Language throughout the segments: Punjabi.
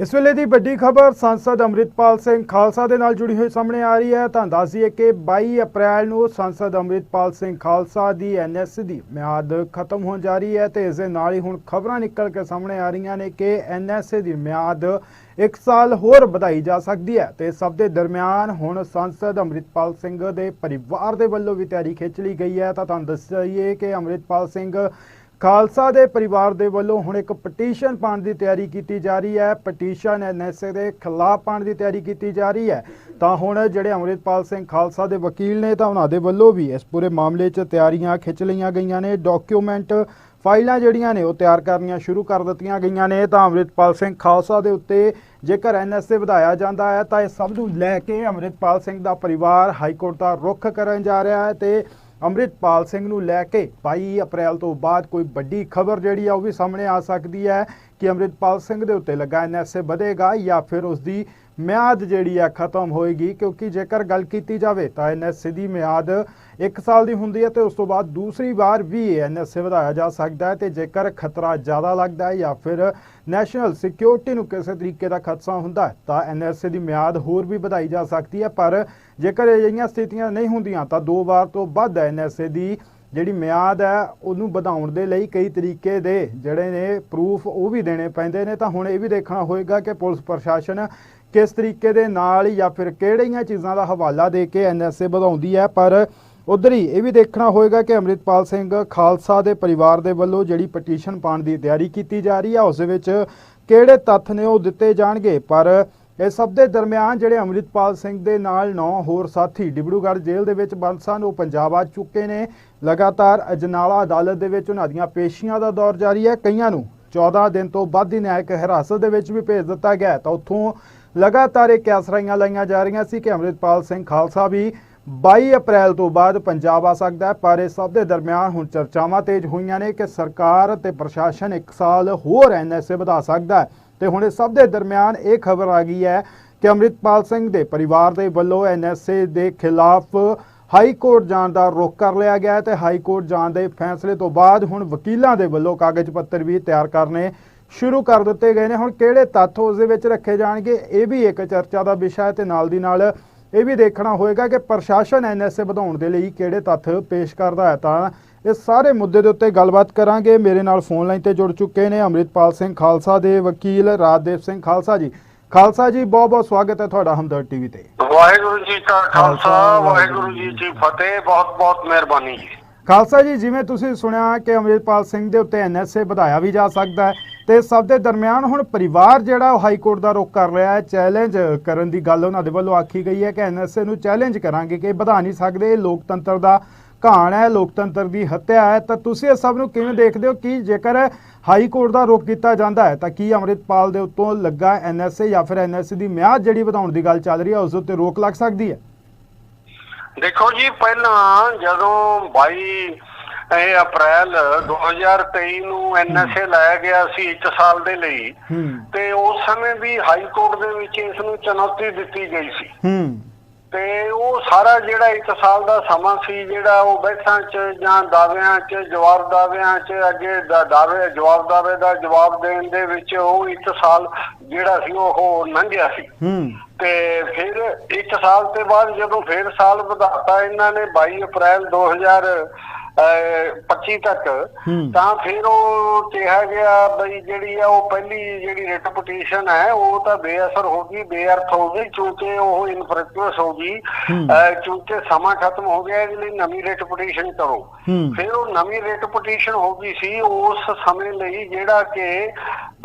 ਇਸ ਵੇਲੇ ਦੀ ਵੱਡੀ ਖਬਰ ਸੰਸਦ ਅੰਮ੍ਰਿਤਪਾਲ ਸਿੰਘ ਖਾਲਸਾ ਦੇ ਨਾਲ ਜੁੜੀ ਹੋਈ ਸਾਹਮਣੇ ਆ ਰਹੀ ਹੈ। ਤਾਂ ਦੱਸ ਦਈਏ ਕਿ 22 ਅਪ੍ਰੈਲ ਨੂੰ ਸੰਸਦ ਅੰਮ੍ਰਿਤਪਾਲ ਸਿੰਘ ਖਾਲਸਾ ਦੀ ਐਨਐਸ ਦੀ ਮਿਆਦ ਖਤਮ ਹੋਣ ਜਾ ਰਹੀ ਹੈ ਤੇ ਇਸ ਦੇ ਨਾਲ ਹੀ ਹੁਣ ਖਬਰਾਂ ਨਿਕਲ ਕੇ ਸਾਹਮਣੇ ਆ ਰਹੀਆਂ ਨੇ ਕਿ ਐਨਐਸ ਦੀ ਮਿਆਦ ਇੱਕ ਸਾਲ ਹੋਰ ਵਧਾਈ ਜਾ ਸਕਦੀ ਹੈ ਤੇ ਸਭ ਦੇ ਦਰਮਿਆਨ ਹੁਣ ਸੰਸਦ ਅੰਮ੍ਰਿਤਪਾਲ ਸਿੰਘ ਦੇ ਪਰਿਵਾਰ ਦੇ ਵੱਲੋਂ ਵੀ ਤਿਆਰੀ ਖਿੱਚ ਲਈ ਗਈ ਹੈ। ਤਾਂ ਤੁਹਾਨੂੰ ਦੱਸ ਦਈਏ ਕਿ ਅੰਮ੍ਰਿਤਪਾਲ ਸਿੰਘ ਖਾਲਸਾ ਦੇ ਪਰਿਵਾਰ ਦੇ ਵੱਲੋਂ ਹੁਣ ਇੱਕ ਪਟੀਸ਼ਨ ਪਾਉਣ ਦੀ ਤਿਆਰੀ ਕੀਤੀ ਜਾ ਰਹੀ ਹੈ। ਪਟੀਸ਼ਨ ਐਨਐਸਏ ਦੇ ਖਿਲਾਫ ਪਾਉਣ ਦੀ ਤਿਆਰੀ ਕੀਤੀ ਜਾ ਰਹੀ ਹੈ। ਤਾਂ ਹੁਣ ਜਿਹੜੇ ਅੰਮ੍ਰਿਤਪਾਲ ਸਿੰਘ ਖਾਲਸਾ ਦੇ ਵਕੀਲ ਨੇ ਤਾਂ ਉਹਨਾਂ ਦੇ ਵੱਲੋਂ ਵੀ ਇਸ ਪੂਰੇ ਮਾਮਲੇ 'ਚ ਤਿਆਰੀਆਂ ਖਿੱਚ ਲਈਆਂ ਗਈਆਂ ਨੇ। ਡਾਕੂਮੈਂਟ ਫਾਈਲਾਂ ਜਿਹੜੀਆਂ ਨੇ ਉਹ ਤਿਆਰ ਕਰਨੀਆਂ ਸ਼ੁਰੂ ਕਰ ਦਿੱਤੀਆਂ ਗਈਆਂ ਨੇ। ਤਾਂ ਅੰਮ੍ਰਿਤਪਾਲ ਸਿੰਘ ਖਾਲਸਾ ਦੇ ਉੱਤੇ ਜੇਕਰ ਐਨਐਸਏ ਵਧਾਇਆ ਜਾਂਦਾ ਹੈ ਤਾਂ ਇਹ ਸਭ ਨੂੰ ਲੈ ਕੇ ਅੰਮ੍ਰਿਤਪਾਲ ਸਿੰਘ ਦਾ ਪਰਿਵਾਰ ਹਾਈ ਕੋਰਟ ਦਾ ਰੁਖ ਕਰਨ ਜਾ ਰਿਹਾ ਹੈ ਤੇ ਅੰਮ੍ਰਿਤਪਾਲ ਸਿੰਘ ਨੂੰ ਲੈ ਕੇ 22 ਅਪ੍ਰੈਲ ਤੋਂ ਬਾਅਦ ਕੋਈ ਵੱਡੀ ਖਬਰ ਜਿਹੜੀ ਆ ਉਹ ਵੀ ਸਾਹਮਣੇ ਆ ਸਕਦੀ ਹੈ ਕਿ ਅੰਮ੍ਰਿਤਪਾਲ ਸਿੰਘ ਦੇ ਉੱਤੇ ਲੱਗਾ ਐਨਐਸਏ ਵਧੇਗਾ ਜਾਂ ਫਿਰ ਉਸ ਦੀ ਮਿਆਦ ਜਿਹੜੀ ਆ ਖਤਮ ਹੋਏਗੀ, ਕਿਉਂਕਿ ਜੇਕਰ ਗੱਲ ਕੀਤੀ ਜਾਵੇ ਤਾਂ ਐਨਐਸਏ ਦੀ ਮਿਆਦ 1 ਸਾਲ ਦੀ ਹੁੰਦੀ ਹੈ ਤੇ ਉਸ ਤੋਂ ਬਾਅਦ ਦੂਸਰੀ ਵਾਰ ਵੀ ਐਨਐਸਏ ਵਧਾਇਆ ਜਾ ਸਕਦਾ ਹੈ ਤੇ ਜੇਕਰ ਖਤਰਾ ਜ਼ਿਆਦਾ ਲੱਗਦਾ ਹੈ ਜਾਂ ਫਿਰ ਨੈਸ਼ਨਲ ਸਿਕਿਉਰਿਟੀ ਨੂੰ ਕਿਸੇ ਤਰੀਕੇ ਦਾ ਖਦਸ਼ਾ ਹੁੰਦਾ ਹੈ, ਤਾਂ ਐਨਐਸਏ ਦੀ ਮਿਆਦ ਹੋਰ ਵੀ ਵਧਾਈ ਜਾ ਸਕਦੀ ਹੈ। ਪਰ ਜੇਕਰ ਅਜਿਹੀਆਂ ਸਥਿਤੀਆਂ ਨਹੀਂ ਹੁੰਦੀਆਂ ਤਾਂ ਦੋ ਵਾਰ ਤੋਂ ਵੱਧ ਐਨਐਸਏ ਦੀ ਜਿਹੜੀ ਮਿਆਦ ਹੈ, ਉਹਨੂੰ ਵਧਾਉਣ ਦੇ ਲਈ ਕਈ ਤਰੀਕੇ ਦੇ ਜਿਹੜੇ ਨੇ ਪ੍ਰੂਫ ਉਹ ਵੀ ਦੇਣੇ ਪੈਂਦੇ ਨੇ। ਤਾਂ ਹੁਣ ਇਹ ਵੀ ਦੇਖਣਾ ਹੋਏਗਾ ਕਿ ਪੁਲਿਸ ਪ੍ਰਸ਼ਾਸਨ ਕਿਸ ਤਰੀਕੇ ਦੇ ਨਾਲ ਜਾਂ ਫਿਰ ਕਿਹੜੀਆਂ ਚੀਜ਼ਾਂ ਦਾ ਹਵਾਲਾ ਦੇ ਕੇ ਐਨਐਸਏ ਵਧਾਉਂਦੀ ਹੈ? ਪਰ ਉਧਰ ਹੀ ਇਹ ਵੀ ਦੇਖਣਾ ਹੋਏਗਾ ਕਿ ਅੰਮ੍ਰਿਤਪਾਲ ਸਿੰਘ ਖਾਲਸਾ ਦੇ ਪਰਿਵਾਰ ਦੇ ਵੱਲੋਂ ਜਿਹੜੀ ਪਟੀਸ਼ਨ ਪਾਉਣ ਦੀ ਤਿਆਰੀ ਕੀਤੀ ਜਾ ਰਹੀ ਹੈ ਉਸ ਵਿੱਚ ਕਿਹੜੇ ਤੱਥ ਨੇ ਉਹ ਦਿੱਤੇ ਜਾਣਗੇ? ਪਰ ਇਹ ਸਭ ਦੇ ਦਰਮਿਆਨ ਜਿਹੜੇ ਅੰਮ੍ਰਿਤਪਾਲ ਸਿੰਘ ਦੇ ਨਾਲ ਨੌ ਹੋਰ ਸਾਥੀ ਡਿਬੜੂਗੜ੍ਹ ਜੇਲ੍ਹ ਦੇ ਵਿੱਚ ਬੰਦ ਸਨ, ਉਹ ਪੰਜਾਬ ਆ ਚੁੱਕੇ ਨੇ। ਲਗਾਤਾਰ ਅਜਨਾਲਾ ਅਦਾਲਤ ਦੇ ਵਿੱਚ ਉਹਨਾਂ ਦੀਆਂ ਪੇਸ਼ੀਆਂ ਦਾ ਦੌਰ ਜਾਰੀ ਹੈ। ਕਈਆਂ ਨੂੰ 14 ਦਿਨ ਤੋਂ ਵੱਧ ਦੀ ਨਿਆਇਕ ਹਿਰਾਸਤ ਦੇ ਵਿੱਚ ਵੀ ਭੇਜ ਦਿੱਤਾ ਗਿਆ ਤਾਂ ਉੱਥੋਂ ਲਗਾਤਾਰ ਇਹ ਕਿਆਸਰਾਈਆਂ ਲਾਈਆਂ ਜਾ ਰਹੀਆਂ ਸੀ ਕਿ ਅੰਮ੍ਰਿਤਪਾਲ ਸਿੰਘ ਖਾਲਸਾ ਵੀ 22 ਅਪ੍ਰੈਲ ਤੋਂ ਬਾਅਦ ਪੰਜਾਬ ਆ ਸਕਦਾ ਹੈ, ਪਰ ਇਸ ਸਭ ਦੇ ਦਰਮਿਆਨ ਹੁਣ ਚਰਚਾਵਾਂ ਤੇਜ਼ ਹੋਈਆਂ ਨੇ ਕਿ ਸਰਕਾਰ ਤੇ ਪ੍ਰਸ਼ਾਸਨ ਇੱਕ ਸਾਲ ਹੋਰ ਐਨਐਸਏ ਵਧਾ ਸਕਦਾ ਹੈ। ਤੇ ਹੁਣ ਇਸ ਸਭ ਦੇ ਦਰਮਿਆਨ ਇਹ ਖਬਰ ਆ ਗਈ ਹੈ ਕਿ ਅੰਮ੍ਰਿਤਪਾਲ ਸਿੰਘ ਦੇ ਪਰਿਵਾਰ ਦੇ ਵੱਲੋਂ ਐਨਐਸਏ ਦੇ ਖਿਲਾਫ ਹਾਈ ਕੋਰਟ ਜਾਣ ਦਾ ਰੁਖ ਕਰ ਲਿਆ ਗਿਆ ਹੈ ਤੇ ਹਾਈ ਕੋਰਟ ਜਾਣ ਦੇ ਫੈਸਲੇ ਤੋਂ ਬਾਅਦ ਹੁਣ ਵਕੀਲਾਂ ਦੇ ਵੱਲੋਂ ਕਾਗਜ਼ ਪੱਤਰ ਵੀ ਤਿਆਰ ਕਰਨੇ ਸ਼ੁਰੂ ਕਰ ਦਿੱਤੇ ਗਏ ਨੇ। ਹੁਣ ਕਿਹੜੇ ਤੱਥ ਉਸ ਦੇ ਵਿੱਚ ਰੱਖੇ ਜਾਣਗੇ ਇਹ ਵੀ ਇੱਕ ਚਰਚਾ ਦਾ ਵਿਸ਼ਾ ਹੈ ਤੇ ਨਾਲ ਦੀ ਨਾਲ ਇਹ ਵੀ ਦੇਖਣਾ ਹੋਏਗਾ ਕਿ ਪ੍ਰਸ਼ਾਸਨ ਐਨਐਸਏ ਵਧਾਉਣ ਦੇ ਲਈ ਕਿਹੜੇ ਤੱਥ ਪੇਸ਼ ਕਰਦਾ ਹੈ। ਤਾਂ ਇਸ ਸਾਰੇ ਮੁੱਦੇ ਦੇ ਉੱਤੇ ਗੱਲਬਾਤ ਕਰਾਂਗੇ। ਮੇਰੇ ਨਾਲ ਫੋਨ ਲਾਈਨ ਤੇ ਜੁੜ ਚੁੱਕੇ ਨੇ ਅੰਮ੍ਰਿਤਪਾਲ ਸਿੰਘ ਖਾਲਸਾ ਦੇ ਵਕੀਲ ਰਾਜਦੇਵ ਸਿੰਘ ਖਾਲਸਾ ਜੀ। ਖਾਲਸਾ ਜੀ ਬਹੁਤ ਬਹੁਤ ਸਵਾਗਤ ਹੈ ਤੁਹਾਡਾ ਹਮਦਰਦ ਟੀਵੀ ਤੇ। ਵਾਹਿਗੁਰੂ ਜੀ ਕਾ ਖਾਲਸਾ ਖਾਲਸਾ, ਵਾਹਿਗੁਰੂ ਜੀ ਕੀ ਫਤਿਹ। ਬਹੁਤ ਬਹੁਤ ਮਿਹਰਬਾਨੀ ਜੀ। ਖਾਲਸਾ ਜੀ ਜਿਵੇਂ ਤੁਸੀਂ ਸੁਣਿਆ ਕਿ ਅੰਮ੍ਰਿਤਪਾਲ ਸਿੰਘ ਦੇ ਉੱਤੇ ਐਨਐਸਏ ਵਧਾਇਆ ਵੀ ਜਾ ਸਕਦਾ ਹੈ ਤੇ ਸਭ ਦੇ ਦਰਮਿਆਨ ਹੁਣ ਪਰਿਵਾਰ ਜਿਹੜਾ ਉਹ ਹਾਈ ਕੋਰਟ ਦਾ ਰੁਖ ਕਰ ਰਿਹਾ ਹੈ। ਚੈਲੰਜ ਕਰਨ ਦੀ ਗੱਲ ਉਹਨਾਂ ਦੇ ਵੱਲੋਂ ਆਖੀ ਗਈ ਹੈ ਕਿ ਐਨਐਸਏ ਨੂੰ ਚੈਲੰਜ ਕਰਾਂਗੇ ਕਿ ਵਧਾ ਨਹੀਂ ਸਕਦੇ। ਲੋਕਤੰਤਰ ਦਾ ਘਾਣ ਹੈ, ਲੋਕਤੰਤਰ ਦੀ ਹੱਤਿਆ ਹੈ। ਤਾਂ ਤੁਸੀਂ ਇਹ ਸਭ ਨੂੰ ਕਿਵੇਂ ਦੇਖਦੇ ਹੋ? ਕਿ ਜੇਕਰ ਹਾਈ ਕੋਰਟ ਦਾ ਰੁਖ ਕੀਤਾ ਜਾਂਦਾ ਹੈ, ਤਾਂ ਕੀ ਅੰਮ੍ਰਿਤਪਾਲ ਦੇ ਉੱਤੋਂ ਲੱਗਾ ਐਨਐਸਏ ਜਾਂ ਫਿਰ ਐਨਐਸਏ ਦੀ ਮਿਆਦ ਜਿਹੜੀ ਵਧਾਉਣ ਦੀ ਗੱਲ ਚੱਲ ਰਹੀ ਹੈ, ਉਸ ਉੱਤੇ ਰੋਕ ਲੱਗ ਸਕਦੀ ਹੈ? ਦੇਖੋ ਜੀ, ਪਹਿਲਾਂ ਜਦੋਂ 22 ਇਹ ਅਪ੍ਰੈਲ 2023 ਨੂੰ ਐਨਐਸਏ ਲਾਇਆ ਗਿਆ ਸੀ 1 ਸਾਲ ਦੇ ਲਈ। ਤੇ ਉਸ ਸਮੇਂ ਵੀ ਹਾਈ ਕੋਰਟ ਦੇ ਵਿੱਚ ਇਸ ਨੂੰ ਚੁਣੌਤੀ ਦਿੱਤੀ ਗਈ ਸੀ। ਤੇ ਉਹ ਸਾਰਾ ਜਿਹੜਾ 1 ਸਾਲ ਦਾ ਸਮਾਂ ਸੀ ਜਿਹੜਾ ਉਹ ਬੈਠਾਂ 'ਚ ਜਾਂ ਦਾਅਵਿਆਂ 'ਚ ਜਵਾਬ ਦਾਅਵਿਆਂ 'ਚ ਅੱਗੇ ਦਾ- ਦਾਅਵੇ ਜਵਾਬ ਦਾਅਵੇ ਦਾ ਜਵਾਬ ਦੇਣ ਦੇ ਵਿੱਚ ਉਹ 1 ਸਾਲ ਜਿਹੜਾ ਸੀ ਉਹ ਲੰਘਿਆ ਸੀ। ਤੇ ਫਿਰ 1 ਸਾਲ ਤੇ ਬਾਅਦ ਜਦੋਂ ਫਿਰ ਸਾਲ ਵਧਾਤਾ ਇਹਨਾਂ ਨੇ 22 ਅਪ੍ਰੈਲ 2025 ਤੱਕ। ਤਾਂ ਫਿਰ ਉਹ ਕਿਹਾ ਗਿਆ ਬਈ ਜਿਹੜੀ ਆ ਉਹ ਪਹਿਲੀ ਜਿਹੜੀ ਰਿਟ ਪਟੀਸ਼ਨ ਹੈ ਉਹ ਤਾਂ ਬੇਅਸਰ ਹੋ ਗਈ ਬੇਅਰਥ ਹੋ ਗਈ ਕਿਉਂਕਿ ਉਹ ਇਨਫਰੈਕਚੁਅਸ ਹੋ ਗਈ ਕਿਉਂਕਿ ਸਮਾਂ ਖਤਮ ਹੋ ਗਿਆ ਇਹਦੇ ਲਈ ਨਵੀਂ ਰਿਟ ਪਟੀਸ਼ਨ ਕਰੋ। ਫਿਰ ਉਹ ਨਵੀਂ ਰਿਟ ਪਟੀਸ਼ਨ ਹੋ ਗਈ ਸੀ ਉਸ ਸਮੇਂ ਲਈ ਜਿਹੜਾ ਕਿ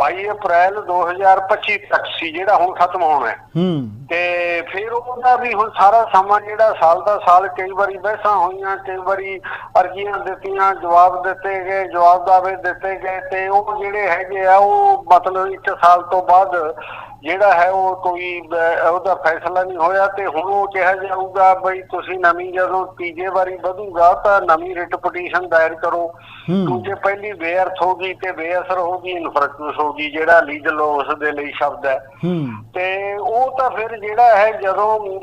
22 ਅਪ੍ਰੈਲ 2025 ਤੱਕ ਸੀ ਜਿਹੜਾ ਹੁਣ ਖਤਮ ਹੋਣਾ ਹੈ। ਹੂੰ। ਤੇ ਫਿਰ ਉਹਦਾ ਵੀ ਹੁਣ ਸਾਰਾ ਸਮਾਂ ਜਿਹੜਾ ਸਾਲ ਦਾ ਸਾਲ ਕਈ ਵਾਰੀ ਬਹਿਸਾਂ ਹੋਈਆਂ ਕਈ ਵਾਰੀ ਅਰਜ਼ੀਆਂ ਦਿੱਤੀਆਂ ਜਵਾਬ ਦਿੱਤੇ ਗਏ ਜਵਾਬ ਦਾਵੇ ਦਿੱਤੇ ਗਏ ਤੇ ਉਹ ਜਿਹੜੇ ਹੈਗੇ ਆ ਉਹ ਮਤਲਬ ਇੱਕ ਸਾਲ ਤੋਂ ਬਾਅਦ ਜਿਹੜਾ ਹੈ ਉਹ ਕੋਈ ਅਹ, ਉਹਦਾ ਫੈਸਲਾ ਨਹੀਂ ਹੋਇਆ ਤੇ ਹੁਣ ਉਹ ਕਿਹਾ ਜਾਊਗਾ ਬਈ ਤੁਸੀਂ ਨਵੀਂ ਜਦੋਂ ਤੀਜੇ ਵਾਰੀ ਵਧੂਗਾ ਤਾਂ ਨਵੀਂ ਰਿਟ ਪਟੀਸ਼ਨ ਦਾਇਰ ਕਰੋ। ਹੂੰ। ਕਿਉਂਕਿ ਪਹਿਲੀ ਬੇਅਰਥ ਹੋ ਗਈ ਤੇ ਬੇਅਸਰ ਹੋ ਗਈ ਇਨਫਰੈਕਚੁਅਸ ਹੋ ਗਈ ਜਿਹੜਾ ਲੀਗਲ ਉਸ ਦੇ ਲਈ ਸ਼ਬਦ ਹੈ। ਹੂੰ। ਤੇ ਉਹ ਤਾਂ ਫਿਰ ਜਿਹੜਾ ਹੈ ਜਦੋਂ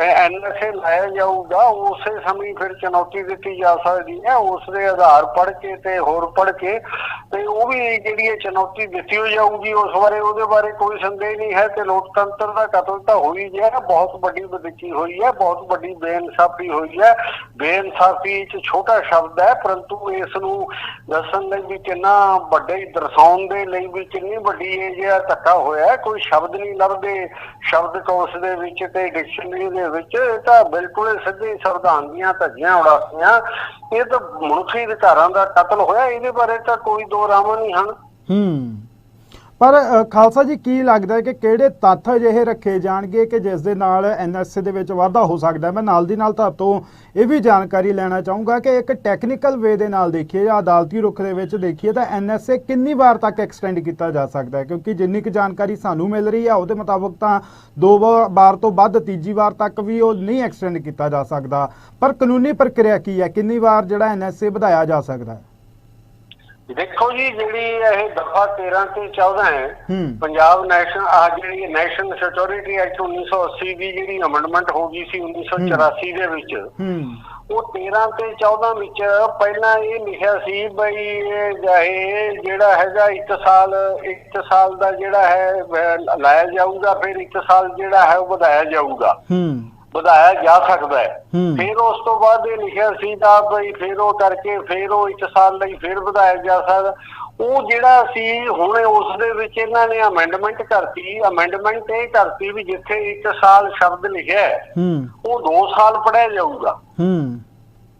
ਐਨਐਸਏ ਲਾਇਆ ਜਾਊਗਾ ਉਸੇ ਸਮੇਂ ਫਿਰ ਚੁਣੌਤੀ ਦਿੱਤੀ ਜਾ ਸਕਦੀ ਹੈ। ਉਸ ਦੇ ਆਧਾਰ ਪੜ ਕੇ ਤੇ ਹੋਰ ਪੜ ਕੇ ਤੇ ਉਹ ਵੀ ਜਿਹੜੀ ਇਹ ਚੁਣੌਤੀ ਦਿੱਤੀ ਹੋ ਜਾਊਗੀ ਉਸ ਬਾਰੇ ਉਹਦੇ ਬਾਰੇ ਕੋਈ ਨਿਸੰਦੇਹ ਨਹੀਂ ਹੈ ਤੇ ਲੋਕਤੰਤਰ ਦਾ ਕਤਲ ਤਾਂ ਹੋਈ ਹੈ ਬਹੁਤ ਵੱਡੀ ਬਦਕੀ ਹੋਈ ਹੈ, ਬਹੁਤ ਵੱਡੀ ਬੇਇਨਸਾਫੀ ਹੋਈ ਹੈ। ਬੇਇਨਸਾਫੀ ਚ ਛੋਟਾ ਸ਼ਬਦ ਹੈ, ਪਰੰਤੂ ਇਸ ਨੂੰ ਦੱਸਣ ਲਈ ਵੀ ਕਿੰਨਾ ਵੱਡੇ ਦਰਸਾਉਣ ਦੇ ਲਈ ਵੀ ਕਿੰਨੀ ਵੱਡੀ ਇਹ ਜਿਹਾ ਧੱਕਾ ਹੋਇਆ ਕੋਈ ਸ਼ਬਦ ਨਹੀਂ ਲੱਭਦੇ। ਸ਼ਬਦ ਕੋਸ਼ ਦੇ ਵਿੱਚ ਤੇ ਡਿਕਸ਼ਨਰੀ ਦੇ ਵਿੱਚ ਇਹ ਤਾਂ ਬਿਲਕੁਲ ਸਿੱਧੇ ਸੰਵਿਧਾਨ ਦੀਆਂ ਧੱਜੀਆਂ ਉਡਾਸੀਆਂ। ਇਹ ਤਾਂ ਮਨੁੱਖੀ ਅਧਿਕਾਰਾਂ ਦਾ ਕਤਲ ਹੋਇਆ। ਇਹਦੇ ਬਾਰੇ ਤਾਂ ਕੋਈ ਦੋ ਰਾਵਾਂ ਨਹੀਂ ਹਨ। ਹੂੰ। ਪਰ ਖਾਲਸਾ ਜੀ, ਕੀ ਲੱਗਦਾ ਹੈ ਕਿ ਕਿਹੜੇ ਤੱਥ ਅਜਿਹੇ ਰੱਖੇ ਜਾਣਗੇ ਕਿ ਜਿਸ ਦੇ ਨਾਲ ਐਨਐਸਏ ਦੇ ਵਿੱਚ ਵਾਧਾ ਹੋ ਸਕਦਾ ਮੈਂ ਨਾਲ ਦੀ ਨਾਲ ਤੁਹਾਡੇ ਇਹ ਵੀ ਜਾਣਕਾਰੀ ਲੈਣਾ ਚਾਹੂੰਗਾ ਕਿ ਇੱਕ ਟੈਕਨੀਕਲ ਵੇ ਦੇ ਨਾਲ ਦੇਖੀਏ ਜਾਂ ਅਦਾਲਤੀ ਰੁਖ ਦੇ ਵਿੱਚ ਦੇਖੀਏ ਤਾਂ ਐਨਐਸਏ ਕਿੰਨੀ ਵਾਰ ਤੱਕ ਐਕਸਟੈਂਡ ਕੀਤਾ ਜਾ ਸਕਦਾ ਹੈ? ਕਿਉਂਕਿ ਜਿੰਨੀ ਕੁ ਜਾਣਕਾਰੀ ਸਾਨੂੰ ਮਿਲ ਰਹੀ ਹੈ, ਉਹਦੇ ਮੁਤਾਬਕ ਤਾਂ ਦੋ ਵਾ- ਵਾਰ ਤੋਂ ਵੱਧ ਤੀਜੀ ਵਾਰ ਤੱਕ ਵੀ ਉਹ ਨਹੀਂ ਐਕਸਟੈਂਡ ਕੀਤਾ ਜਾ ਸਕਦਾ। ਪਰ ਕਾਨੂੰਨੀ ਪ੍ਰਕਿਰਿਆ ਕੀ ਹੈ? ਕਿੰਨੀ ਵਾਰ ਜਿਹੜਾ ਐਨਐਸਏ ਵਧਾਇਆ ਜਾ ਸਕਦਾ ਹੈ? ਦੇਖੋ ਜੀ ਜਿਹੜੀ ਇਹ ਦਫਾ 13 ਤੇ 14 ਹੈ ਪੰਜਾਬ ਨੈਸ਼ਨਲ ਆ ਜਿਹੜੀ ਨੈਸ਼ਨਲ ਸਿਕਿਉਰਿਟੀ ਐਕਟ 1980 ਦੀ ਜਿਹੜੀ ਅਮੈਂਡਮੈਂਟ ਹੋ ਗਈ ਸੀ 1984 ਦੇ ਵਿੱਚ ਉਹ 13 ਤੇ 14 ਵਿੱਚ ਪਹਿਲਾਂ ਇਹ ਲਿਖਿਆ ਸੀ ਬਈ ਇਹ ਜਾਹੇ ਜਿਹੜਾ ਹੈਗਾ 1 ਸਾਲ 1 ਸਾਲ ਦਾ ਜਿਹੜਾ ਹੈ ਲਾਇਆ ਜਾਊਗਾ ਫਿਰ 1 ਸਾਲ ਜਿਹੜਾ ਹੈ ਉਹ ਵਧਾਇਆ ਜਾਊਗਾ। ਹੂੰ। ਵਧਾਇਆ ਜਾ ਸਕਦਾ ਹੈ। ਫਿਰ ਉਸ ਤੋਂ ਬਾਅਦ ਇਹ ਲਿਖਿਆ ਸੀ ਤਾਂ ਬਈ ਫਿਰ ਉਹ ਕਰਕੇ ਫਿਰ ਉਹ 1 ਸਾਲ ਲਈ ਫਿਰ ਵਧਾਇਆ ਜਾ ਸਕਦਾ। ਉਹ ਜਿਹੜਾ ਸੀ ਹੁਣ ਉਸ ਦੇ ਵਿੱਚ ਇਹਨਾਂ ਨੇ ਅਮੈਂਡਮੈਂਟ ਕਰਤੀ। ਅਮੈਂਡਮੈਂਟ ਇਹ ਕਰਤੀ ਵੀ ਜਿੱਥੇ 1 ਸਾਲ ਸ਼ਬਦ ਲਿਖਿਆ ਉਹ 2 ਸਾਲ ਪੜਿਆ ਜਾਊਗਾ।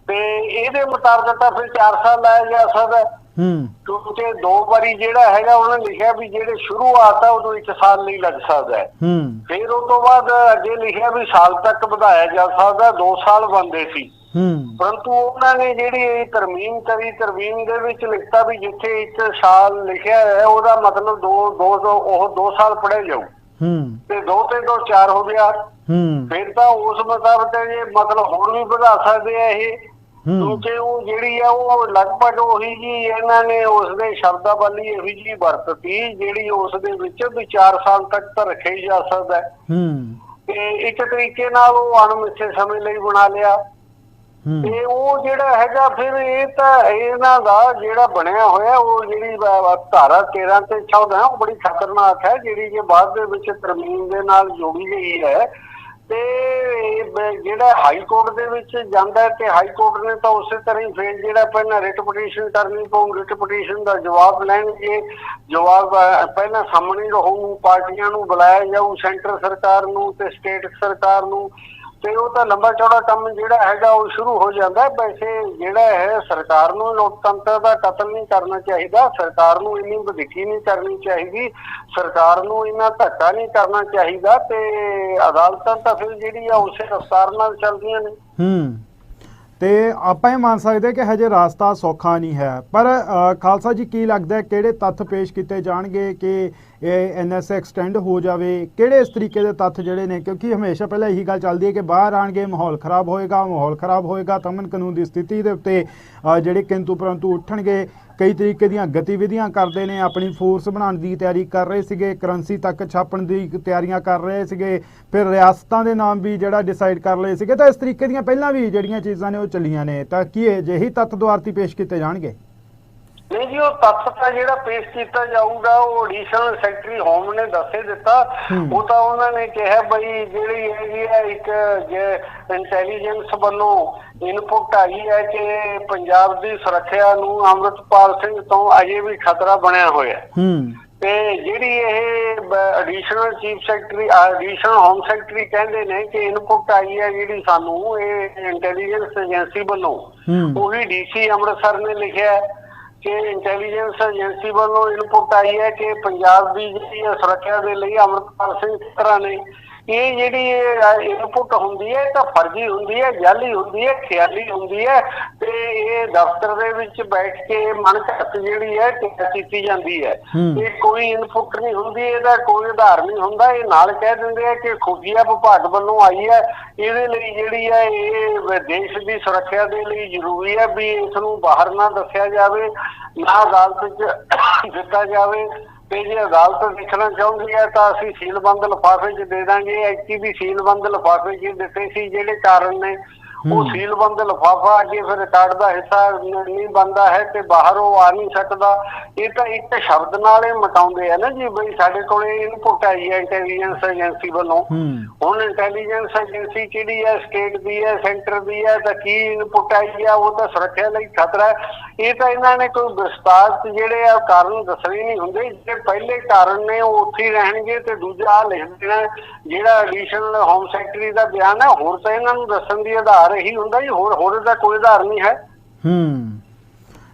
ਤੇ ਇਹਦੇ ਮੁਤਾਬਕ ਤਾਂ ਫਿਰ 4 ਸਾਲ ਲਾਇਆ ਜਾ ਸਕਦਾ। ਹੈ। ਕਿਉਂਕਿ ਦੋ ਵਾਰੀ ਜਿਹੜਾ ਹੈਗਾ ਉਹਨਾਂ ਨੇ ਲਿਖਿਆ ਵੀ ਜਿਹੜੇ ਸ਼ੁਰੂਆਤ ਆ ਉਦੋਂ 1 ਸਾਲ ਲਈ ਲੱਗ ਸਕਦਾ। ਹੈ। ਹੂੰ ਫਿਰ ਉਸ ਤੋਂ ਬਾਅਦ ਅੱਗੇ ਲਿਖਿਆ ਵੀ ਸਾਲ ਤੱਕ ਵਧਾਇਆ ਜਾ ਸਕਦਾ 2 ਸਾਲ ਬੰਦੇ ਸੀ। ਹੂੰ। ਪਰੰਤੂ ਉਹਨਾਂ ਨੇ ਜਿਹੜੀ ਇਹ ਤਰਮੀਮ ਕਰੀ ਤਰਮੀਮ ਦੇ ਵਿੱਚ ਲਿਖਤਾ ਵੀ ਜਿੱਥੇ ਇੱਕ ਸਾਲ ਲਿਖਿਆ ਹੈ ਉਹਦਾ ਮਤਲਬ ਦੋ ਦੋ ਦੋ- ਉਹ 2 ਸਾਲ ਪੜ੍ਹੇ ਜਾਊ ਹੂੰ। ਤੇ 2 ਤੇ 2 4 ਹੋ ਗਿਆ। ਹੂੰ। ਫਿਰ ਤਾਂ ਉਸ ਮੁਤਾਬਕ ਇਹ ਮਤਲਬ ਹੋਰ ਵੀ ਵਧਾ ਸਕਦੇ ਆ ਇਹ। ਕਿਉਂਕਿ ਉਹ ਜਿਹੜੀ ਆ ਉਹ ਲਗਭਗ ਉਹੀ ਜੀ ਇਹਨਾਂ ਨੇ ਉਸ ਦੇ ਸ਼ਬਦਾਵਲੀ ਇਹੀ ਜੀ ਵਰਤਤੀ ਜਿਹੜੀ ਉਸ ਦੇ ਵਿੱਚ ਵੀ 4 ਸਾਲ ਤੱਕ ਤਾਂ ਰੱਖਿਆ ਹੀ ਜਾ ਸਕਦਾ। ਹੈ। ਹੂੰ ਤੇ ਇੱਕ ਤਰੀਕੇ ਨਾਲ ਉਹ ਅਣਮਿੱਥੇ ਸਮੇਂ ਲਈ ਬਣਾ ਲਿਆ। ਤੇ ਉਹ ਜਿਹੜਾ ਹੈਗਾ ਫਿਰ ਇਹ ਤਾਂ ਇਹਨਾਂ ਦਾ ਜਿਹੜਾ ਬਣਿਆ ਹੋਇਆ ਉਹ ਜਿਹੜੀ ਧਾਰਾ 13 ਤੇ 14 ਉਹ ਬੜੀ ਖਤਰਨਾਕ ਹੈ ਜਿਹੜੀ ਕਿ ਬਾਅਦ ਦੇ ਵਿੱਚ ਤਰਮੀਮ ਦੇ ਨਾਲ ਜੋੜੀ ਗਈ ਹੈ। ਤੇ ਜਿਹੜਾ ਹਾਈ ਕੋਰਟ ਦੇ ਵਿੱਚ ਜਾਂਦਾ ਤੇ ਹਾਈ ਕੋਰਟ ਨੇ ਤਾਂ ਉਸੇ ਤਰ੍ਹਾਂ ਹੀ ਫੇਰ ਜਿਹੜਾ ਪਹਿਲਾਂ ਰਿਟ ਪਟੀਸ਼ਨ ਕਰਨੀ ਪਊ ਰਿਟ ਪਟੀਸ਼ਨ ਦਾ ਜਵਾਬ ਲੈਣਗੇ। ਜਵਾਬ ਪਹਿਲਾਂ ਸਾਹਮਣੇ ਰਹੂ, ਪਾਰਟੀਆਂ ਨੂੰ ਬੁਲਾਇਆ ਜਾਊ, ਸੈਂਟਰ ਸਰਕਾਰ ਨੂੰ ਤੇ ਸਟੇਟ ਸਰਕਾਰ ਨੂੰ। ਤੇ ਉਹ ਤਾਂ ਲੰਬਾ ਚੌੜਾ ਕੰਮ ਜਿਹੜਾ ਹੈਗਾ ਉਹ ਸ਼ੁਰੂ ਹੋ ਜਾਂਦਾ ਵੈਸੇ ਜਿਹੜਾ ਹੈ, ਸਰਕਾਰ ਨੂੰ ਲੋਕਤੰਤਰ ਦਾ ਕਤਲ ਨਹੀਂ ਕਰਨਾ ਚਾਹੀਦਾ। ਸਰਕਾਰ ਨੂੰ ਇੰਨੀ ਵਧੀਕੀ ਨਹੀਂ ਕਰਨੀ ਚਾਹੀਦੀ। ਸਰਕਾਰ ਨੂੰ ਇੰਨਾ ਧੱਕਾ ਨਹੀਂ ਕਰਨਾ ਚਾਹੀਦਾ ਤੇ ਅਦਾਲਤਾਂ ਤਾਂ ਫਿਰ ਜਿਹੜੀ ਆ, ਉਸੇ ਰਫਤਾਰ ਨਾਲ ਚੱਲਦੀਆਂ ਨੇ। ਹੂੰ। ਤੇ ਆਪਾਂ ਇਹ ਮੰਨ ਸਕਦੇ ਕਿ ਹਜੇ ਰਾਸਤਾ ਸੌਖਾ ਨਹੀਂ ਹੈ। ਪਰ ਖਾਲਸਾ ਜੀ ਕੀ ਲੱਗਦਾ ਕਿਹੜੇ ਤੱਥ ਪੇਸ਼ ਕੀਤੇ ਜਾਣਗੇ ਕਿ ਇਹ ਐਨਐਸ ਐਕਸਟੈਂਡ ਹੋ ਜਾਵੇ? ਕਿਹੜੇ ਇਸ ਤਰੀਕੇ ਦੇ ਤੱਥ ਜਿਹੜੇ ਨੇ? ਕਿਉਂਕਿ ਹਮੇਸ਼ਾ ਪਹਿਲਾਂ ਇਹੀ ਗੱਲ ਚੱਲਦੀ ਹੈ ਕਿ ਬਾਹਰ ਆਣਗੇ ਮਾਹੌਲ ਖਰਾਬ ਹੋਏਗਾ, ਮਾਹੌਲ ਖਰਾਬ ਹੋਏਗਾ ਤਾਂ ਅਮਨ ਕਾਨੂੰਨ ਦੀ ਸਥਿਤੀ ਦੇ ਉੱਤੇ ਜਿਹੜੇ ਕਿੰਤੂ ਪਰੰਤੂ ਉੱਠਣਗੇ। ਕਈ ਤਰੀਕੇ ਦੀਆਂ ਗਤੀਵਿਧੀਆਂ ਕਰਦੇ ਨੇ, ਆਪਣੀ ਫੋਰਸ ਬਣਾਉਣ ਦੀ ਤਿਆਰੀ ਕਰ ਰਹੇ ਸੀਗੇ ਕਰੰਸੀ ਤੱਕ ਛਾਪਣ ਦੀ ਤਿਆਰੀਆਂ ਕਰ ਰਹੇ ਸੀਗੇ, ਫਿਰ ਰਿਆਸਤਾਂ ਦੇ ਨਾਮ ਵੀ ਜਿਹੜਾ ਡਿਸਾਈਡ ਕਰ ਲਏ ਸੀਗੇ, ਤਾਂ ਇਸ ਤਰੀਕੇ ਦੀਆਂ ਪਹਿਲਾਂ ਵੀ ਜਿਹੜੀਆਂ ਚੀਜ਼ਾਂ ਨੇ ਉਹ ਚੱਲੀਆਂ ਨੇ, ਤਾਂ ਕੀ ਇਹ ਜਿਹੀ ਤੱਤ ਦੁਆਰਤੀ ਪੇਸ਼ ਕੀਤੇ ਜਾਣਗੇ? ਨਹੀਂ ਜੀ ਉਹ ਤੱਥ ਤਾਂ ਜਿਹੜਾ ਪੇਸ਼ ਕੀਤਾ ਜਾਊਗਾ ਉਹ ਐਡੀਸ਼ਨਲ ਸੈਕਟਰੀ ਹੋਮ ਨੇ ਦੱਸੇ ਦਿੱਤਾ। ਉਹ ਤਾਂ ਉਹਨਾਂ ਨੇ ਕਿਹਾ ਬਈ ਜਿਹੜੀ ਹੈਗੀ ਹੈ ਇੱਕ ਇੰਟੈਲੀਜੈਂਸ ਵੱਲੋਂ ਇਨਪੁਟ ਆਈ ਹੈ ਕਿ ਪੰਜਾਬ ਦੀ ਸੁਰੱਖਿਆ ਨੂੰ ਅੰਮ੍ਰਿਤਪਾਲ ਸਿੰਘ ਤੋਂ ਅਜੇ ਵੀ ਖਤਰਾ ਬਣਿਆ ਹੋਇਆ। ਹੈ। ਤੇ ਜਿਹੜੀ ਇਹ additional chief secretary additional home secretary ਕਹਿੰਦੇ ਨੇ ਕਿ ਇਨਪੁਟ ਆਈ ਹੈ ਜਿਹੜੀ ਸਾਨੂੰ ਇਹ ਇੰਟੈਲੀਜੈਂਸ ਏਜੰਸੀ ਵੱਲੋਂ ਹੂੰ। ਉਹੀ ਡੀਸੀ ਅੰਮ੍ਰਿਤਸਰ ਨੇ ਲਿਖਿਆ ਕਿ ਇੰਟੈਲੀਜੈਂਸ ਏਜੰਸੀ ਵੱਲੋਂ ਇਨਪੁਟ ਆਈ ਹੈ ਕਿ ਪੰਜਾਬ ਦੀ ਜਿਹੜੀ ਹੈ ਸੁਰੱਖਿਆ ਦੇ ਲਈ ਅੰਮ੍ਰਿਤਪਾਲ ਸਿੰਘ ਖਤਰਾ ਨੇ ਇਹ ਜਿਹੜੀ ਇਨਪੁਟ ਹੁੰਦੀ ਹੈ ਤਾਂ ਫਰਜ਼ੀ ਹੁੰਦੀ ਹੈ ਜਾਲੀ ਹੁੰਦੀ ਹੈ ਖਿਆਲੀ ਹੁੰਦੀ ਹੈ ਤੇ ਇਹ ਦਫ਼ਤਰ ਦੇ ਵਿੱਚ ਬੈਠ ਕੇ ਮਨ ਘੱਟ ਜਿਹੜੀ ਹੈ ਟਿੱਕਾ ਕੀਤੀ ਜਾਂਦੀ ਹੈ। ਹੂੰ। ਇਹ ਕੋਈ ਇਨਪੁਟ ਨਹੀਂ ਹੁੰਦੀ ਇਹਦਾ ਕੋਈ ਆਧਾਰ ਨਹੀਂ ਹੁੰਦਾ। ਇਹ ਨਾਲ ਕਹਿ ਦਿੰਦੇ ਆ ਕਿ ਖੁਫੀਆ ਵਿਭਾਗ ਵੱਲੋਂ ਆਈ ਹੈ। ਇਹਦੇ ਲਈ ਜਿਹੜੀ ਹੈ ਇਹ ਦੇਸ਼ ਦੀ ਸੁਰੱਖਿਆ ਦੇ ਲਈ ਜ਼ਰੂਰੀ ਹੈ ਵੀ ਇਸ ਨੂੰ ਬਾਹਰ ਨਾ ਦੱਸਿਆ ਜਾਵੇ ਨਾ ਅਦਾਲਤ 'ਚ ਦਿੱਤਾ ਜਾਵੇ। ਤੇ ਜੇ ਅਦਾਲਤ ਦੇਖਣਾ ਚਾਹੁੰਦੀ ਹੈ ਤਾਂ ਅਸੀਂ ਸੀਲਬੰਦ ਲਿਫਾਫੇ 'ਚ ਦੇ ਦਾਂਗੇ। ਐਕਟੀ ਵੀ ਸੀਲਬੰਦ ਲਿਫਾਫੇ 'ਚ ਦਿੱਤੇ ਸੀ, ਜਿਹੜੇ ਕਾਰਨ ਨੇ। ਉਹ। ਸੀਲਬੰਦ ਲਿਫਾਫਾ ਅੱਗੇ ਫਿਰ ਰਿਕਾਰਡ ਦਾ ਹਿੱਸਾ ਨਹੀਂ ਬਣਦਾ ਹੈ ਤੇ ਬਾਹਰ ਉਹ ਆ ਨਹੀਂ ਸਕਦਾ। ਇਹ ਤਾਂ ਇੱਕ ਸ਼ਬਦ ਨਾਲ ਹੀ ਮਟਾਉਂਦੇ ਆ ਨਾ ਜੀ ਬਈ ਸਾਡੇ ਕੋਲੇ ਇਨਪੁਟ ਆਈ ਹੈ ਇੰਟੈਲੀਜੈਂਸ ਏਜੰਸੀ ਵੱਲੋਂ। ਹੁਣ ਇੰਟੈਲੀਜੈਂਸ ਏਜੰਸੀ ਕਿਹੜੀ ਹੈ? ਸਟੇਟ ਦੀ ਹੈ ਸੈਂਟਰ ਦੀ ਹੈ ਤਾਂ ਕੀ ਇਨਪੁਟ ਆਈ ਹੈ ਉਹ ਤਾਂ ਸੁਰੱਖਿਆ ਲਈ ਖਤਰਾ ਹੈ। ਇਹ ਤਾਂ ਇਹਨਾਂ ਨੇ ਕੋਈ ਵਿਸਤਾਰ 'ਚ ਜਿਹੜੇ ਆ ਕਾਰਨ ਦੱਸਣੇ ਨਹੀਂ ਹੁੰਦੇ। ਜਿਹੜੇ ਪਹਿਲੇ ਕਾਰਨ ਨੇ ਉਹ ਉੱਥੇ ਰਹਿਣਗੇ ਤੇ ਦੂਜਾ ਆ ਲਿਖ ਦੇਣਾ ਜਿਹੜਾ ਐਡੀਸ਼ਨਲ ਹੋਮ ਸੈਕਟਰੀ ਦਾ ਬਿਆਨ ਹੈ ਹੋਰ ਤਾਂ ਇਹਨਾਂ ਨੂੰ ਦੱਸਣ ਦੀ ਆਧਾਰ ਇਹੀ ਹੁੰਦਾ ਜੀ ਹੋਰ ਹੋਰ ਦਾ ਕੋਈ ਆਧਾਰ ਨਹੀਂ ਹੈ। ਹੂੰ।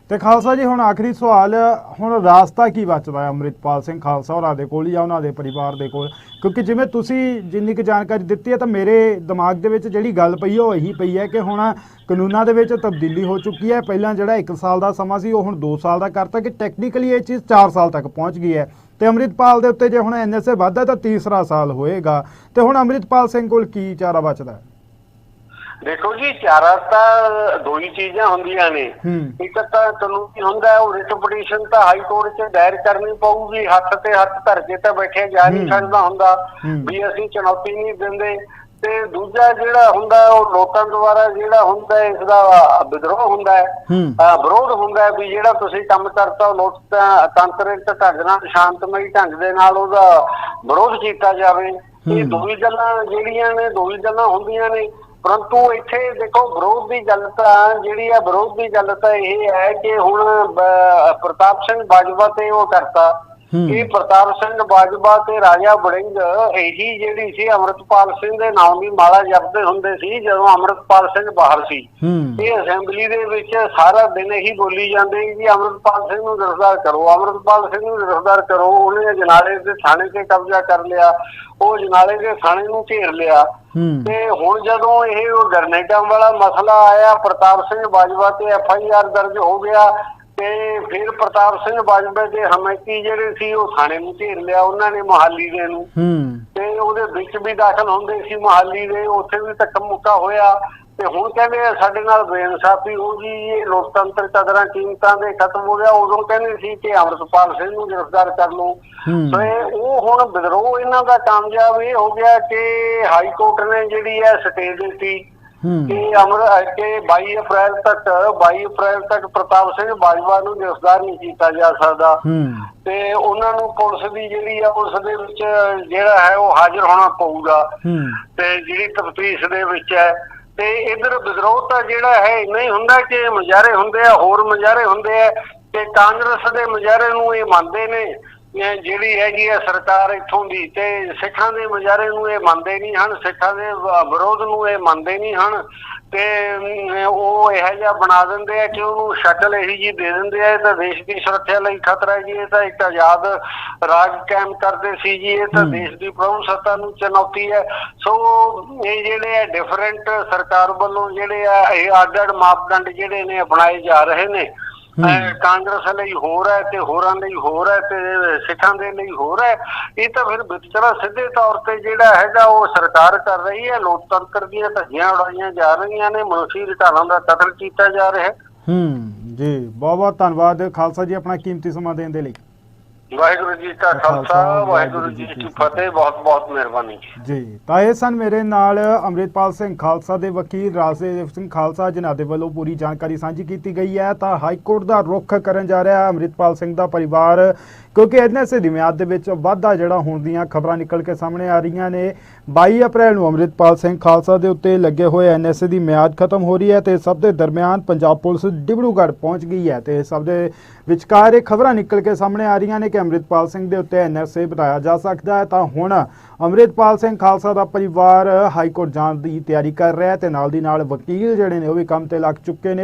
ਤੇ ਖਾਲਸਾ ਜੀ, ਹੁਣ ਆਖਰੀ ਸਵਾਲ, ਹੁਣ ਰਾਸਤਾ ਕੀ ਬਚਦਾ ਹੈ ਅੰਮ੍ਰਿਤਪਾਲ ਸਿੰਘ ਖਾਲਸਾ ਹੋਰਾਂ ਦੇ ਕੋਲ ਜਾਂ ਉਹਨਾਂ ਦੇ ਪਰਿਵਾਰ ਦੇ ਕੋਲ? ਕਿਉਂਕਿ ਜਿਵੇਂ ਤੁਸੀਂ ਜਿੰਨੀ ਕੁ ਜਾਣਕਾਰੀ ਦਿੱਤੀ ਹੈ ਤਾਂ ਮੇਰੇ ਦਿਮਾਗ ਦੇ ਵਿੱਚ ਜਿਹੜੀ ਗੱਲ ਪਈ ਉਹ ਇਹੀ ਪਈ ਹੈ ਕਿ ਹੁਣ ਕਾਨੂੰਨਾਂ ਦੇ ਵਿੱਚ ਤਬਦੀਲੀ ਹੋ ਚੁੱਕੀ ਹੈ। ਪਹਿਲਾਂ ਜਿਹੜਾ 1 ਸਾਲ ਦਾ ਸਮਾਂ ਸੀ, ਉਹ ਹੁਣ 2 ਸਾਲ ਦਾ ਕਰਤਾ ਕਿ ਟੈਕਨੀਕਲੀ ਇਹ ਚੀਜ਼ 4 ਸਾਲ ਤੱਕ ਪਹੁੰਚ ਗਈ ਹੈ। ਤੇ ਅੰਮ੍ਰਿਤਪਾਲ ਦੇ ਉੱਤੇ ਜੇ ਹੁਣ ਐਨਐਸਏ ਵੱਧਦਾ ਤਾਂ ਤੀਸਰਾ ਸਾਲ ਹੋਏਗਾ। ਤੇ ਹੁਣ ਅੰਮ੍ਰਿਤਪਾਲ ਸਿੰਘ ਕੋਲ ਕੀ ਚਾਰਾ ਬਚਦਾ ਹੈ? ਦੇਖੋ ਜੀ ਚਾਰਾ ਤਾਂ ਦੋ ਹੀ ਚੀਜ਼ਾਂ ਹੁੰਦੀਆਂ ਨੇ। ਇੱਕ ਤਾਂ ਕਾਨੂੰਨੀ ਹੁੰਦਾ ਉਹ ਰਿਟ ਪਟੀਸ਼ਨ ਤਾਂ ਹਾਈ ਕੋਰਟ 'ਚ ਦਾਇਰ ਕਰਨੀ ਪਊਗੀ। ਹੱਥ ਤੇ ਹੱਥ ਧਰ ਕੇ ਤਾਂ ਬੈਠਿਆ ਜਾ ਨਹੀਂ। ਸਕਦਾ ਹੁੰਦਾ। ਵੀ ਅਸੀਂ ਚੁਣੌਤੀ ਨਹੀਂ ਦਿੰਦੇ। ਤੇ ਦੂਜਾ ਜਿਹੜਾ ਹੁੰਦਾ ਉਹ ਲੋਕਾਂ ਦੁਆਰਾ ਜਿਹੜਾ ਹੁੰਦਾ ਇਸ ਦਾ ਵਿਦਰੋਹ ਹੁੰਦਾ ਹੈ। ਵਿਰੋਧ ਹੁੰਦਾ ਵੀ ਜਿਹੜਾ ਤੁਸੀਂ ਕੰਮ ਕਰਤਾ ਉਹ ਲੋਕ ਤੰਤਰਿਕ ਢੰਗ ਨਾਲ ਸ਼ਾਂਤਮਈ ਢੰਗ ਦੇ ਨਾਲ ਉਹਦਾ ਵਿਰੋਧ ਕੀਤਾ ਜਾਵੇ। ਇਹ ਹੂੰ। ਦੋਵੇਂ ਗੱਲਾਂ ਜਿਹੜੀਆਂ ਨੇ ਦੋਵੇਂ ਗੱਲਾਂ ਹੁੰਦੀਆਂ ਨੇ। ਪਰੰਤੂ ਇੱਥੇ ਦੇਖੋ ਵਿਰੋਧ ਦੀ ਗੱਲ ਤਾਂ ਜਿਹੜੀ ਆ ਵਿਰੋਧ ਦੀ ਗੱਲ ਤਾਂ ਇਹ ਹੈ ਕਿ ਹੁਣ ਪ੍ਰਤਾਪ ਸਿੰਘ ਬਾਜਵਾ ਤੇ ਉਹ ਕਰਤਾ। ਇਹ ਪ੍ਰਤਾਪ ਸਿੰਘ ਬਾਜਵਾ ਤੇ ਰਾਜਾ ਬੜਿੰਗ ਇਹੀ ਜਿਹੜੀ ਸੀ ਅਮਰਤਪਾਲ ਸਿੰਘ ਦੇ ਨਾਮ ਦੀ ਮਾਲਾ ਜਪਦੇ ਹੁੰਦੇ ਸੀ ਜਦੋਂ ਅਮਰਤਪਾਲ ਸਿੰਘ ਬਾਹਰ ਸੀ। ਇਹ ਅਸੈਂਬਲੀ ਦੇ ਵਿੱਚ ਸਾਰਾ ਦਿਨ ਇਹੀ ਬੋਲੀ ਜਾਂਦੇ ਕਿ ਅਮਰਪਾਲ ਸਿੰਘ ਨੂੰ ਗ੍ਰਿਫਤਾਰ ਕਰੋ। ਅਮਰਪਾਲ ਸਿੰਘ ਨੂੰ ਗ੍ਰਿਫਤਾਰ ਕਰੋ ਉਹਨੇ ਜਨਾਲੇ ਦੇ ਥਾਣੇ ਤੇ ਕਬਜ਼ਾ ਕਰ ਲਿਆ। ਉਹ ਜਨਾਲੇ ਦੇ ਥਾਣੇ ਨੂੰ ਘੇਰ ਲਿਆ। ਤੇ ਹੁਣ ਜਦੋਂ ਇਹ ਉਹ ਗਰਨੇਟਾਂ ਵਾਲਾ ਮਸਲਾ ਆਇਆ ਪ੍ਰਤਾਪ ਸਿੰਘ ਬਾਜਵਾ ਤੇ ਐਫ ਆਈ ਆਰ ਦਰਜ ਹੋ ਗਿਆ ਤੇ ਫਿਰ ਪ੍ਰਤਾਪ ਸਿੰਘ ਬਾਜਵਾ ਦੇ ਹਮੈਤੀ ਜਿਹੜੇ ਸੀ ਉਹ ਥਾਣੇ ਨੂੰ ਘੇਰ ਲਿਆ ਉਹਨਾਂ ਨੇ ਮੋਹਾਲੀ ਦੇ ਨੂੰ। ਹੂੰ। ਤੇ ਉਹਦੇ ਵਿੱਚ ਵੀ ਦਾਖਲ ਹੁੰਦੇ ਸੀ ਮਹਾਲੀ ਦੇ ਉੱਥੇ ਵੀ ਧੱਕਾ ਮੁੱਕਾ ਹੋਇਆ। ਤੇ ਹੁਣ ਕਹਿੰਦੇ ਆ ਸਾਡੇ ਨਾਲ ਬੇਇਨਸਾਫੀ ਹੋ ਗਈ ਇਹ ਲੋਕਤੰਤਰ ਕਦਰਾਂ ਕੀਮਤਾਂ ਦੇ ਖਤਮ ਹੋ ਗਿਆ ਉਦੋਂ ਕਹਿੰਦੇ ਸੀ ਕਿ ਅਮਰਪਾਲ ਸਿੰਘ ਨੂੰ ਗ੍ਰਿਫਤਾਰ ਕਰ ਲਓ। ਤੇ ਉਹ ਹੁਣ ਵਿਦਰੋਹ ਇਹਨਾਂ ਦਾ ਕਾਮਯਾਬ ਇਹ ਹੋ ਗਿਆ ਕਿ ਹਾਈ ਕੋਰਟ ਨੇ ਜਿਹੜੀ ਹੈ ਸਟੇ ਦਿੱਤੀ। ਕਿ ਅਮਰ ਕਿ 22 ਅਪ੍ਰੈਲ ਤੱਕ 22 ਅਪ੍ਰੈਲ ਤੱਕ ਪ੍ਰਤਾਪ ਸਿੰਘ ਬਾਜਵਾ ਨੂੰ ਗ੍ਰਿਫਤਾਰ ਨਹੀਂ ਕੀਤਾ ਜਾ ਸਕਦਾ। ਤੇ ਉਹਨਾਂ ਨੂੰ ਪੁਲਿਸ ਦੀ ਜਿਹੜੀ ਆ ਉਸ ਦੇ ਵਿੱਚ ਜਿਹੜਾ ਹੈ ਉਹ ਹਾਜ਼ਰ ਹੋਣਾ ਪਊਗਾ। ਤੇ ਜਿਹੜੀ ਤਫਤੀਸ਼ ਦੇ ਵਿੱਚ ਹੈ ਤੇ ਇਧਰ ਵਿਦਰੋਹ ਤਾਂ ਜਿਹੜਾ ਹੈ ਇੰਨਾ ਹੀ ਹੁੰਦਾ ਕਿ ਮੁਜ਼ਾਹਰੇ ਹੁੰਦੇ ਆ ਹੋਰ ਮੁਜ਼ਾਹਰੇ ਹੁੰਦੇ ਆ ਤੇ ਕਾਂਗਰਸ ਦੇ ਮੁਜ਼ਾਹਰੇ ਨੂੰ ਇਹ ਮੰਨਦੇ ਨੇ। ਜਿਹੜੀ ਹੈਗੀ ਆ ਸਰਕਾਰ ਇੱਥੋਂ ਦੀ ਤੇ ਸਿੱਖਾਂ ਦੇ ਮੁਜ਼ਾਹਰੇ ਨੂੰ ਇਹ ਮੰਨਦੇ ਨਹੀਂ ਹਨ ਸਿੱਖਾਂ ਦੇ ਵਿਰੋਧ ਨੂੰ ਇਹ ਮੰਨਦੇ ਨਹੀਂ ਹਨ ਤੇ ਉਹ ਇਹੋ ਜਿਹਾ ਬਣਾ ਦਿੰਦੇ ਆ ਕਿ ਉਹਨੂੰ ਸ਼ਕਲ ਇਹੀ ਜੀ ਦੇ ਦਿੰਦੇ ਆ ਇਹ ਤਾਂ ਦੇਸ਼ ਦੀ ਸੁਰੱਖਿਆ ਲਈ ਖਤਰਾ ਹੈ ਜੀ ਇਹ ਤਾਂ ਇੱਕ ਆਜ਼ਾਦ ਰਾਜ ਕਾਇਮ ਕਰਦੇ ਸੀ ਜੀ ਇਹ ਤਾਂ। ਦੇਸ਼ ਦੀ ਪ੍ਰਭੂ ਸੱਤਾ ਨੂੰ ਚੁਣੌਤੀ ਹੈ ਸੋ ਇਹ ਜਿਹੜੇ ਆ ਡਿਫਰੈਂਟ ਸਰਕਾਰ ਵੱਲੋਂ ਜਿਹੜੇ ਆ ਇਹ ਅੱਡ-ਅੱਡ ਮਾਪਦੰਡ ਜਿਹੜੇ ਨੇ ਅਪਣਾਏ ਜਾ ਰਹੇ ਨੇ ਕਾਂਗਰਸ ਲਈ ਹੋਰ ਹੈ ਤੇ ਹੋਰਾਂ ਲਈ ਹੋਰ ਹੈ ਤੇ ਸਿੱਖਾਂ ਦੇ ਲਈ ਹੋਰ ਹੈ ਇਹ ਤਾਂ ਫਿਰ ਵਿਤਕਰਾ ਸਿੱਧੇ ਤੌਰ ਤੇ ਜਿਹੜਾ ਹੈਗਾ ਉਹ ਸਰਕਾਰ ਕਰ ਰਹੀ ਹੈ ਲੋਕਤੰਤਰ ਦੀਆਂ ਧੱਜੀਆਂ ਉਡਾਈਆਂ ਜਾ ਰਹੀਆਂ ਨੇ ਮਨੁੱਖੀ ਅਧਿਕਾਰਾਂ ਦਾ ਕਤਲ ਕੀਤਾ ਜਾ ਰਿਹਾ ਹੈ। ਹੂੰ ਜੀ ਬਹੁਤ ਬਹੁਤ ਧੰਨਵਾਦ ਖਾਲਸਾ ਜੀ ਆਪਣਾ ਕੀਮਤੀ ਸਮਾਂ ਦੇਣ ਦੇ ਲਈ। ਵਾਹਿਗੁਰੂ ਜੀ ਕਾ ਖਾਲਸਾ ਵਾਹਿਗੁਰੂ ਜੀ ਕੀ ਫਤਿਹ। ਬਹੁਤ ਬਹੁਤ ਮਿਹਰਬਾਨੀ। ਜੀ ਤਾਂ ਇਹ ਸਨ ਮੇਰੇ ਨਾਲ ਅੰਮ੍ਰਿਤਪਾਲ ਸਿੰਘ ਖਾਲਸਾ ਦੇ ਵਕੀਲ ਰਾਜਦੇਵ ਸਿੰਘ ਖਾਲਸਾ ਜਿਨ੍ਹਾਂ ਦੇ ਵੱਲੋਂ ਪੂਰੀ ਜਾਣਕਾਰੀ ਸਾਂਝੀ ਕੀਤੀ ਗਈ ਹੈ। ਤਾਂ ਹਾਈ ਕੋਰਟ ਦਾ ਰੁਖ ਕਰਨ ਜਾ ਰਿਹਾ ਹੈ ਅੰਮ੍ਰਿਤਪਾਲ ਸਿੰਘ ਦਾ ਪਰਿਵਾਰ ਕਿਉਂਕਿ ਐਨਐਸਏ ਦੀ ਮਿਆਦ ਦੇ ਵਿੱਚ ਵਾਧਾ ਜਿਹੜਾ ਹੋਣ ਦੀਆਂ ਖਬਰਾਂ ਨਿਕਲ ਕੇ ਸਾਹਮਣੇ ਆ ਰਹੀਆਂ ਨੇ। 22 ਅਪ੍ਰੈਲ ਨੂੰ ਅੰਮ੍ਰਿਤਪਾਲ ਸਿੰਘ ਖਾਲਸਾ ਦੇ ਉੱਤੇ ਲੱਗੇ ਹੋਏ ਐਨਐਸਏ ਦੀ ਮਿਆਦ ਖਤਮ ਹੋ ਰਹੀ ਹੈ ਤੇ ਸਭ ਦੇ ਦਰਮਿਆਨ ਪੰਜਾਬ ਪੁਲਿਸ ਡਿਬੜੂਗੜ੍ਹ ਪਹੁੰਚ ਗਈ ਹੈ ਤੇ ਸਭ ਦੇ ਵਿਚਕਾਰ ਇਹ ਖਬਰਾਂ ਨਿਕਲ ਕੇ ਸਾਹਮਣੇ ਆ ਰਹੀਆਂ ਨੇ ਕਿ ਅੰਮ੍ਰਿਤਪਾਲ ਸਿੰਘ ਦੇ ਉੱਤੇ ਐਨਐਸਏ ਵਧਾਇਆ ਜਾ ਸਕਦਾ ਹੈ। ਤਾਂ ਹੁਣ ਅੰਮ੍ਰਿਤਪਾਲ ਸਿੰਘ ਖਾਲਸਾ ਦਾ ਪਰਿਵਾਰ ਹਾਈ ਕੋਰਟ ਜਾਣ ਦੀ ਤਿਆਰੀ ਕਰ ਰਿਹਾ ਹੈ ਤੇ ਨਾਲ ਦੀ ਨਾਲ ਵਕੀਲ ਜਿਹੜੇ ਨੇ ਉਹ ਵੀ ਕੰਮ ਤੇ ਲੱਗ ਚੁੱਕੇ ਨੇ।